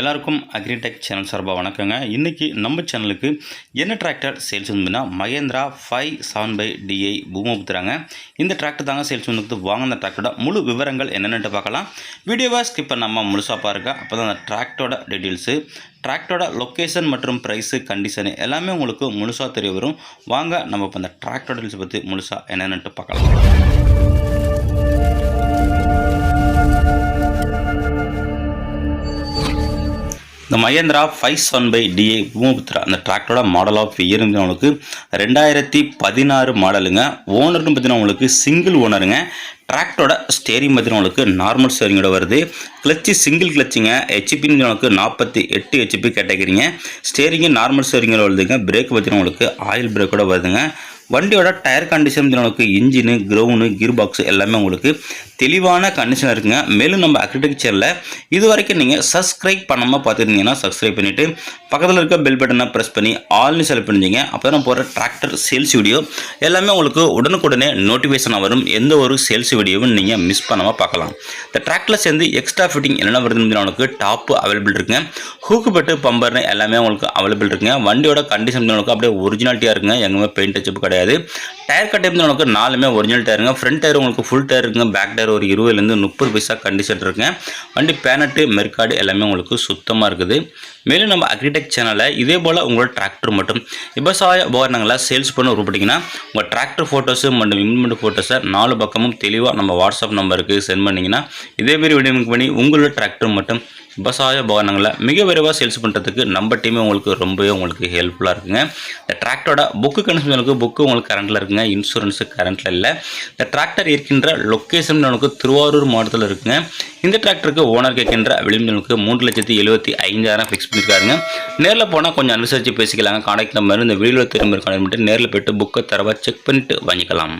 எல்லாருக்கும் agritech channel சார்பாக வணக்கங்க. இன்றைக்கி நம்ம சேனலுக்கு என்ன டிராக்டர் சேல்ஸ் வந்துன்னா Mahindra five seven five DI பூமபுத்துறாங்க இந்த டிராக்டர் தாங்க சேல்ஸ் வந்து வாங்கின டிராக்டரோட முழு விவரங்கள் என்னென்னு பார்க்கலாம். வீடியோவை ஸ்கிப் பண்ணாமல் முழுசாக பாருங்க. அப்போ தான் அந்த டிராக்டரோட டீட்டெயில்ஸு டிராக்டரோட லொக்கேஷன் மற்றும் ப்ரைஸு கண்டிஷனு எல்லாமே உங்களுக்கு முழுசாக தெரிய வரும். வாங்க நம்ம இப்போ அந்த டிராக்டர் டீட்டெயில்ஸ் பற்றி முழுசாக என்னென்னுட்டு பார்க்கலாம். இந்த Mahindra five seven five DI Bhoomiputra அந்த டிராக்டரோட மாடல் ஆஃப் இயர் உங்களுக்கு ரெண்டாயிரத்தி பதினாறு மாடலுங்க ஓனர்னு பார்த்தீங்கன்னா உங்களுக்கு சிங்கிள் ஓனருங்க டிராக்டரோட ஸ்டேரிங் பார்த்தீங்கன்னா உங்களுக்கு நார்மல் ஸ்டேரிங்கோட வருது. கிளச்சு சிங்கிள் கிளச்சுங்க ஹெச்பின்னு உங்களுக்கு நாற்பத்தி எட்டு ஹெச்பி கேட்டகிரிங்க ஸ்டேரிங்கு நார்மல் ஸ்டேரிங்கோட வருதுங்க. பிரேக் பார்த்தீங்கன்னா உங்களுக்கு ஆயில் பிரேக்கோட வருதுங்க. வண்டியோட டயர் கண்டிஷன் உங்களுக்கு இன்ஜினு க்ரௌனு கிர் பாக்ஸ் எல்லாமே உங்களுக்கு தெளிவான கண்டிஷன் இருக்குங்க. மேலும் நம்ம அக்ரிடெக்சரில் இது வரைக்கும் நீங்கள் சப்ஸ்கிரைப் பண்ணாமல் பார்த்துருந்தீங்கன்னா சப்ஸ்கிரைப் பண்ணிவிட்டு பக்கத்தில் இருக்க பெல் பட்டனை ப்ரெஸ் பண்ணி ஆல்னு செலக்ட் பண்ணிங்க அப்போ தான் போகிற டிராக்டர் சேல்ஸ் வீடியோ எல்லாமே உங்களுக்கு உடனுக்குடனே நோட்டிஃபிகேஷனாக வரும். எந்த ஒரு சேல்ஸ் வீடியோவும் நீங்கள் மிஸ் பண்ணாமல் பார்க்கலாம். இந்த டிராக்டரில் சேர்ந்து எக்ஸ்ட்ரா ஃபிட்டிங் என்னென்ன வருதுன்னு உங்களுக்கு டாப்பு அவைலபிள் இருக்குங்க. ஹூக்கு பெட்டு பம்பர்னு எல்லாமே உங்களுக்கு அவைலபிள் இருக்குங்க. வண்டியோட கண்டிஷன் உங்களுக்கு அப்படியே ஒரிஜினாலிட்டியாக இருக்குங்க. எங்கேயுமே பெயிண்ட் டச்சப் கிடையாது டயர் கட்டையும் உங்களுக்கு நாலுமே ஒரிஜினல் டயருங்க ஃப்ரண்ட் டயர் உங்களுக்கு ஃபுல் டயர் இருக்குங்க. பேக் டயர் ஒரு இருபதுலேருந்து முப்பது பைசா கண்டிஷன் இருக்குங்க. வண்டி பேனட்டு மெர்காடு எல்லாமே உங்களுக்கு சுத்தமாக இருக்குது. மேலும் நம்ம அக்ரிடெக் சேனலில் இதே போல் உங்களோட டிராக்டர் மட்டும் விவசாய உபகரணங்களை சேல்ஸ் பண்ண விருப்பப்பட்டீங்கன்னா உங்கள் டிராக்டர் ஃபோட்டோஸு மற்றும் இம்ப்ளிமெண்ட் ஃபோட்டோஸை நாலு பக்கமும் தெளிவாக நம்ம வாட்ஸ்அப் நம்பருக்கு சென்ட் பண்ணிங்கன்னா இதேமாரி வீடியோ பண்ணி உங்களோட டிராக்டர் மட்டும் விவசாய உபகரணங்களை மிக விரைவாக சேல்ஸ் பண்ணுறதுக்கு நம்ம டீமே உங்களுக்கு ரொம்பவே உங்களுக்கு ஹெல்ப்ஃபுல்லாக இருக்குங்க. டிராக்டரோட புக்கு கன்சூமருக்கு புக்கு உங்களுக்கு கரண்ட்டில் இருக்குங்க. இன்சூரன்ஸு கரண்ட்டில் இல்லை. இந்த டிராக்டர் இருக்கின்ற லொக்கேஷன் நமக்கு திருவாரூர் மாவட்டத்தில் இருக்குங்க. இந்த டிராக்டருக்கு ஓனர் கேட்கின்ற விளிம்புகளுக்கு மூன்று லட்சத்தி எழுபத்தி ஐந்தாயிரம் ஃபிக்ஸ் பண்ணியிருக்காருங்க நேரில் போனால் கொஞ்சம் அனுசரித்து பேசிக்கலாங்க. காண்டாக்ட் நம்பர் இந்த வீடியோவில் திரும்ப கான்டாக்ட் பண்ணிட்டு நேரில் போய்ட்டு புக்கை தரவா செக் பண்ணிட்டு வாங்கிக்கலாம்.